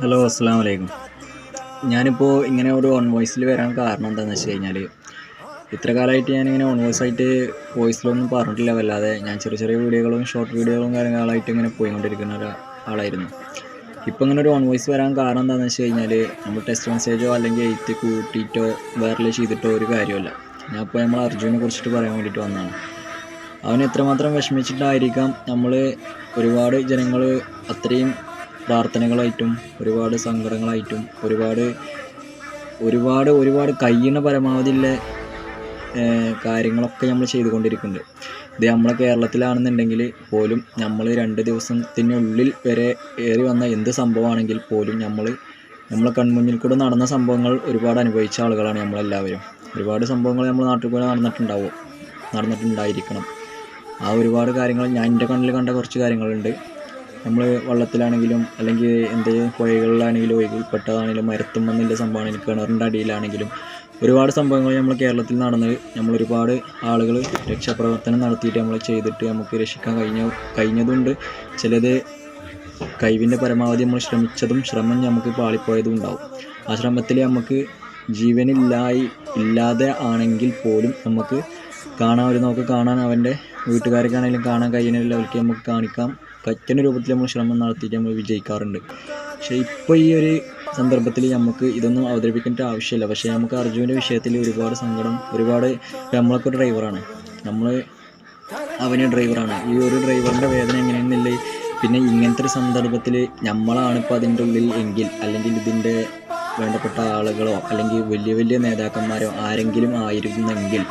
Hello അസ്സാം വലൈക്കും ഞാനിപ്പോൾ ഇങ്ങനെ ഒരു ഓൺ വോയിസിൽ വരാൻ കാരണം എന്താണെന്ന് വെച്ച് കഴിഞ്ഞാൽ ഇത്ര കാലമായിട്ട് ഞാനിങ്ങനെ ഓൺ വോയിസ് ആയിട്ട് വോയിസിലൊന്നും പറഞ്ഞിട്ടില്ല. വല്ലാതെ ഞാൻ ചെറിയ ചെറിയ വീഡിയോകളും ഷോർട്ട് വീഡിയോകളും കാര്യങ്ങളായിട്ട് ഇങ്ങനെ പോയിക്കൊണ്ടിരിക്കുന്ന ഒരു ആളായിരുന്നു. ഇപ്പോൾ ഇങ്ങനെ ഒരു ഓൺ വോയിസ് വരാൻ കാരണം എന്താണെന്ന് വെച്ച് കഴിഞ്ഞാൽ നമ്മൾ ടെസ്റ്റ് മെസ്സേജോ അല്ലെങ്കിൽ എഴുത്ത് കൂട്ടിയിട്ടോ വേറെ ചെയ്തിട്ടോ ഒരു കാര്യമല്ല ഞാൻ ഇപ്പോൾ നമ്മൾ അർജുനെ കുറിച്ചിട്ട് പറയാൻ വേണ്ടിയിട്ട് വന്നതാണ്. അവൻ എത്രമാത്രം വിഷമിച്ചിട്ടായിരിക്കാം നമ്മൾ ഒരുപാട് ജനങ്ങൾ അത്രയും പ്രാർത്ഥനകളായിട്ടും ഒരുപാട് സങ്കടങ്ങളായിട്ടും ഒരുപാട് ഒരുപാട് ഒരുപാട് കഴിയുന്ന പരമാവധിയുള്ള കാര്യങ്ങളൊക്കെ നമ്മൾ ചെയ്തുകൊണ്ടിരിക്കുന്നുണ്ട്. ഇത് നമ്മളെ കേരളത്തിലാണെന്നുണ്ടെങ്കിൽ പോലും നമ്മൾ രണ്ട് ദിവസത്തിനുള്ളിൽ വരെ ഏറി വന്ന എന്ത് സംഭവമാണെങ്കിൽ പോലും നമ്മൾ നമ്മളെ കൺമുന്നിൽ കൂടെ നടന്ന സംഭവങ്ങൾ ഒരുപാട് അനുഭവിച്ച ആളുകളാണ് നമ്മളെല്ലാവരും. ഒരുപാട് സംഭവങ്ങൾ നമ്മൾ നാട്ടിൽ കൂടെ നടന്നിട്ടുണ്ടാവും നടന്നിട്ടുണ്ടായിരിക്കണം. ആ ഒരുപാട് കാര്യങ്ങൾ ഞാൻ എന്റെ കണ്ണിൽ കണ്ട കുറച്ച് കാര്യങ്ങളുണ്ട്. നമ്മൾ വള്ളത്തിലാണെങ്കിലും അല്ലെങ്കിൽ എന്തെങ്കിലും പുഴകളിലാണെങ്കിലും ഒഴുകിൽപ്പെട്ടതാണെങ്കിലും മരത്തുമെന്നില്ല സംഭവമാണെങ്കിലും കിണറിന്റെ അടിയിലാണെങ്കിലും ഒരുപാട് സംഭവങ്ങൾ നമ്മൾ കേരളത്തിൽ നടന്ന് നമ്മൾ ഒരുപാട് ആളുകൾ രക്ഷാപ്രവർത്തനം നടത്തിയിട്ട് നമ്മൾ ചെയ്തിട്ട് നമുക്ക് രക്ഷിക്കാൻ കഴിഞ്ഞ കഴിഞ്ഞതുണ്ട്. ചിലത് കഴിവിന്റെ പരമാവധി നമ്മൾ ശ്രമിച്ചതും ശ്രമം നമുക്ക് പാളിപ്പോയതും ഉണ്ടാവും ആ ശ്രമത്തിൽ നമുക്ക് ജീവനില്ലായി ഇല്ലാതെ ആണെങ്കിൽ പോലും നമുക്ക് കാണാൻ ഒരു നോക്ക് കാണാൻ അവന്റെ വീട്ടുകാർക്കാണെങ്കിലും കാണാൻ കഴിയുന്ന ലെവലിലേക്ക് നമുക്ക് കാണിക്കാം. പറ്റുന്ന രൂപത്തിൽ നമ്മൾ ശ്രമം നടത്തിയിട്ട് നമ്മൾ വിജയിക്കാറുണ്ട്. പക്ഷേ ഇപ്പോൾ ഈ ഒരു സന്ദർഭത്തിൽ നമുക്ക് ഇതൊന്നും അവതരിപ്പിക്കേണ്ട ആവശ്യമില്ല. പക്ഷേ നമുക്ക് അർജുന്റെ വിഷയത്തിൽ ഒരുപാട് സങ്കടം ഒരുപാട് നമ്മളൊക്കെ ഒരു ഡ്രൈവറാണ് നമ്മൾ അവന് ഡ്രൈവറാണ് ഈ ഒരു ഡ്രൈവറിന്റെ വേദന എങ്ങനെയെന്നില്ല? പിന്നെ ഇങ്ങനത്തെ ഒരു സന്ദർഭത്തിൽ നമ്മളാണ് ഇപ്പോൾ അതിന്റെ ഉള്ളിൽ എങ്കിൽ അല്ലെങ്കിൽ ഇതിന്റെ വേണ്ടപ്പെട്ട ആളുകളോ അല്ലെങ്കിൽ വലിയ വലിയ നേതാക്കന്മാരോ ആരെങ്കിലും ആയിരുന്നെങ്കിൽ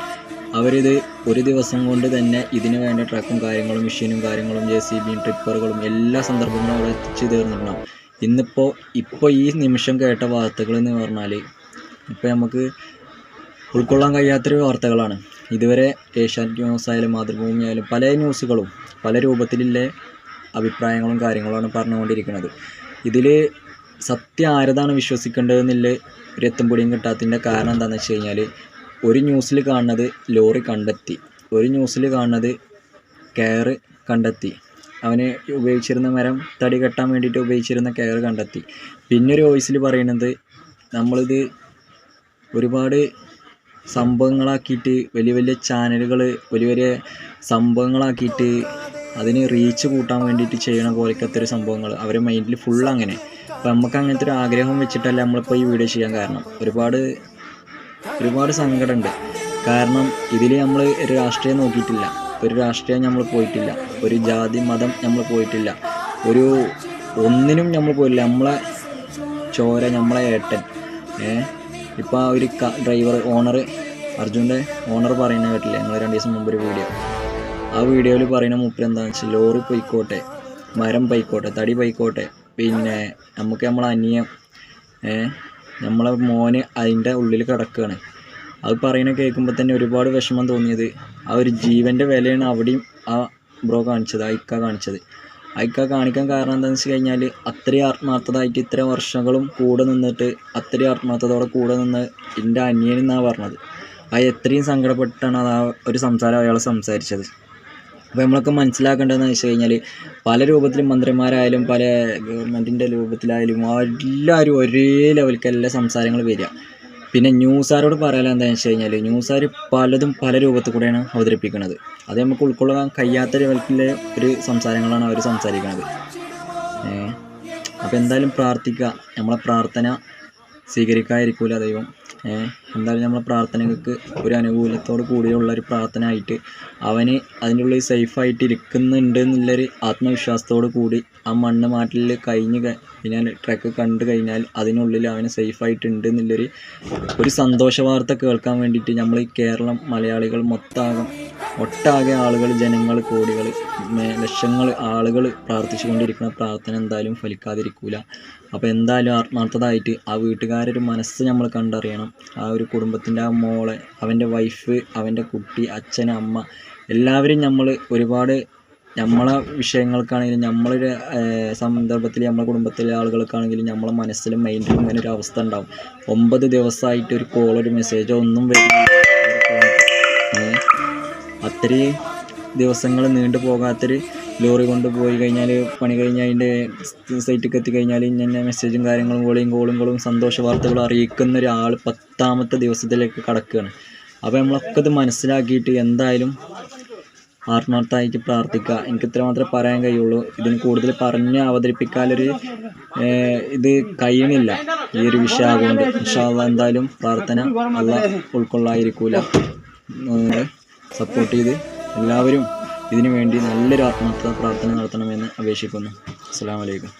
അവരിത് ഒരു ദിവസം കൊണ്ട് തന്നെ ഇതിന് വേണ്ട ട്രക്കും കാര്യങ്ങളും മെഷീനും കാര്യങ്ങളും ജെ സി ബിയും ട്രിപ്പറുകളും എല്ലാ സന്ദർഭങ്ങളും അവിടെ എത്തിച്ചു തീർന്നിട്ടുണ്ടാവും. ഇന്നിപ്പോൾ ഇപ്പോൾ ഈ നിമിഷം കേട്ട വാർത്തകൾ എന്ന് പറഞ്ഞാൽ ഇപ്പോൾ നമുക്ക് ഉൾക്കൊള്ളാൻ കഴിയാത്തൊരു വാർത്തകളാണ്. ഇതുവരെ ഏഷ്യാനെറ്റ് ന്യൂസ് ആയാലും മാതൃഭൂമി ആയാലും പല ന്യൂസുകളും പല രൂപത്തിലുള്ള അഭിപ്രായങ്ങളും കാര്യങ്ങളുമാണ് പറഞ്ഞുകൊണ്ടിരിക്കുന്നത്. ഇതിൽ സത്യം ആരതാണ് വിശ്വസിക്കേണ്ടതെന്നുള്ള ഒരു എത്തും പൊടിയും കിട്ടാത്തതിന്റെ കാരണം എന്താണെന്ന് വെച്ച് കഴിഞ്ഞാൽ ഒരു ന്യൂസിൽ കാണുന്നത് ലോറി കണ്ടെത്തി. ഒരു ന്യൂസിൽ കാണുന്നത് കെയർ കണ്ടെത്തി. അവന് ഉപയോഗിച്ചിരുന്ന മരം തടി കെട്ടാൻ വേണ്ടിയിട്ട് ഉപയോഗിച്ചിരുന്ന കയർ കണ്ടെത്തി. പിന്നെ ഒരു വോയിസിൽ പറയുന്നത് നമ്മളിത് ഒരുപാട് സംഭവങ്ങളാക്കിയിട്ട് വലിയ വലിയ ചാനലുകൾ വലിയ വലിയ സംഭവങ്ങളാക്കിയിട്ട് അതിന് റീച്ച് കൂട്ടാൻ വേണ്ടിയിട്ട് ചെയ്യണ പോലത്തെ ഒരു സംഭവങ്ങൾ അവരെ മൈൻഡിൽ ഫുൾ അങ്ങനെ. അപ്പോൾ നമുക്ക് അങ്ങനത്തെ ഒരു ആഗ്രഹം വെച്ചിട്ടല്ല നമ്മളിപ്പോൾ ഈ വീഡിയോ ചെയ്യാൻ കാരണം. ഒരുപാട് ഒരുപാട് സങ്കടമുണ്ട്. കാരണം ഇതിൽ നമ്മൾ ഒരു രാഷ്ട്രീയം നോക്കിയിട്ടില്ല. ഒരു രാഷ്ട്രീയം നമ്മൾ പോയിട്ടില്ല. ഒരു ജാതി മതം നമ്മൾ പോയിട്ടില്ല. ഒരു ഒന്നിനും നമ്മൾ പോയില്ല നമ്മളെ ചോര നമ്മളെ ഏട്ടൻ. ഏ? ഇപ്പോൾ ആ ഒരു ഡ്രൈവർ ഓണർ അർജുന്റെ ഓണർ പറയുന്ന കേട്ടില്ല? ഞങ്ങൾ രണ്ട് ദിവസം മുമ്പ് ഒരു വീഡിയോ. ആ വീഡിയോയിൽ പറയുന്ന മൂപ്പര് എന്താണെന്ന് വെച്ചാൽ ലോറി പൊയ്ക്കോട്ടെ മരം പൊയ്ക്കോട്ടെ തടി പൊയ്ക്കോട്ടെ പിന്നെ നമുക്ക് നമ്മളെ അന്യം ഏ? നമ്മളെ മോന് അതിന്റെ ഉള്ളിൽ കിടക്കുകയാണ്. അത് പറയുന്ന കേൾക്കുമ്പോൾ തന്നെ ഒരുപാട് വിഷമം തോന്നിയത്. ആ ഒരു ജീവന്റെ വിലയാണ് അവിടെയും ആ ബ്രോ കാണിച്ചത് ഐക്ക കാണിച്ചത്. ഐക്ക കാണിക്കാൻ കാരണം എന്താണെന്ന് വെച്ച് കഴിഞ്ഞാൽ അത്രയും ആത്മാർത്ഥതായിട്ട് ഇത്ര വർഷങ്ങളും കൂടെ നിന്നിട്ട് അത്രയും ആത്മാർത്ഥതയോടെ കൂടെ നിന്ന് എന്റെ അനിയനെന്നാണ് പറഞ്ഞത്. അത് എത്രയും സങ്കടപ്പെട്ടാണ് അത് ആ ഒരു സംസാരം അയാൾ സംസാരിച്ചത്. അപ്പോൾ നമ്മളൊക്കെ മനസ്സിലാക്കേണ്ടതെന്ന് വെച്ച് കഴിഞ്ഞാൽ പല രൂപത്തിലും മന്ത്രിമാരായാലും പല ഗവൺമെന്റിന്റെ രൂപത്തിലായാലും എല്ലാവരും ഒരേ ലെവലിക്കല്ല സംസാരങ്ങൾ വരിക. പിന്നെ ന്യൂസാരോട് പറയാൻ എന്താണെന്ന് വെച്ച് കഴിഞ്ഞാൽ ന്യൂസാർ പലതും പല രൂപത്തിൽ കൂടെയാണ് അവതരിപ്പിക്കുന്നത്. അത് നമുക്ക് ഉൾക്കൊള്ളാൻ കഴിയാത്ത ലെവൽക്കിലെ ഒരു സംസാരങ്ങളാണ് അവർ സംസാരിക്കുന്നത് അപ്പോൾ എന്തായാലും പ്രാർത്ഥിക്കുക. നമ്മളെ പ്രാർത്ഥന സ്വീകരിക്കാതിരിക്കൂല ദൈവം. എന്തായാലും നമ്മളെ പ്രാർത്ഥനകൾക്ക് ഒരു അനുകൂലത്തോട് കൂടിയുള്ള ഒരു പ്രാർത്ഥന ആയിട്ട് അവന് അതിന്റെ ഉള്ളിൽ സേഫായിട്ട് ഇരിക്കുന്നുണ്ട് എന്നുള്ളൊരു ആത്മവിശ്വാസത്തോട് കൂടി ആ മണ്ണ് മാറ്റലിൽ കഴിഞ്ഞ് പിന്നെ ട്രക്ക് കണ്ടു കഴിഞ്ഞാൽ അതിനുള്ളിൽ അവന് സേഫായിട്ടുണ്ട് എന്നുള്ളൊരു ഒരു സന്തോഷ വാർത്ത കേൾക്കാൻ വേണ്ടിയിട്ട് നമ്മൾ ഈ കേരളം മലയാളികൾ മൊത്താകം ഒട്ടാകെ ആളുകൾ ജനങ്ങൾ കോടികൾ ലക്ഷങ്ങൾ ആളുകൾ പ്രാർത്ഥിച്ചുകൊണ്ടിരിക്കുന്ന പ്രാർത്ഥന എന്തായാലും ഫലിക്കാതിരിക്കൂല. അപ്പോൾ എന്തായാലും ആത്മാർത്ഥതായിട്ട് ആ വീട്ടുകാരൊരു മനസ്സ് നമ്മൾ കണ്ടറിയണം. ആ ഒരു കുടുംബത്തിന്റെ ആ മോളെ അവന്റെ വൈഫ് അവന്റെ കുട്ടി അച്ഛൻ അമ്മ എല്ലാവരും നമ്മൾ ഒരുപാട് നമ്മളെ വിഷയങ്ങൾക്കാണെങ്കിലും നമ്മളൊരു സന്ദർഭത്തിൽ നമ്മളെ കുടുംബത്തിലെ ആളുകൾക്കാണെങ്കിലും നമ്മളെ മനസ്സിലും മൈൻഡിലും ഇങ്ങനെ ഒരു അവസ്ഥ ഉണ്ടാവും. ഒമ്പത് ദിവസമായിട്ട് ഒരു കോൾ ഒരു മെസ്സേജോ ഒന്നും വരുന്നില്ല ഏഹ്, അത്രയും ദിവസങ്ങൾ നീണ്ടു പോകാത്തൊരു ലോറി കൊണ്ട് പോയി കഴിഞ്ഞാൽ പണി കഴിഞ്ഞ് അതിന്റെ സൈറ്റിലേക്ക് എത്തിക്കഴിഞ്ഞാൽ ഇങ്ങനെ മെസ്സേജും കാര്യങ്ങളും കോളിയും കോളുകളും സന്തോഷ വാർത്തകളും അറിയിക്കുന്ന ഒരാൾ പത്താമത്തെ ദിവസത്തിലേക്ക് കടക്കുകയാണ് അപ്പോൾ നമ്മളൊക്കെ ഇത് മനസ്സിലാക്കിയിട്ട് എന്തായാലും ആത്മാർത്ഥമായിട്ട് പ്രാർത്ഥിക്കുക. എനിക്ക് ഇത്ര മാത്രമേ പറയാൻ കഴിയുള്ളൂ. ഇതിന് കൂടുതൽ പറഞ്ഞ് അവതരിപ്പിക്കാനൊരു ഇത് കഴിയുന്നില്ല ഈ ഒരു വിഷയമാകൊണ്ട് ഇൻഷാല്ല എന്തായാലും പ്രാർത്ഥന നല്ല ഉൾക്കൊള്ളായിരിക്കൂല സപ്പോർട്ട് ചെയ്ത് എല്ലാവരും ഇതിനു വേണ്ടി നല്ലൊരു ആത്മാർത്ഥ പ്രാർത്ഥന നടത്തണമെന്ന് അപേക്ഷിക്കുന്നു. അസ്സാം വലൈക്കും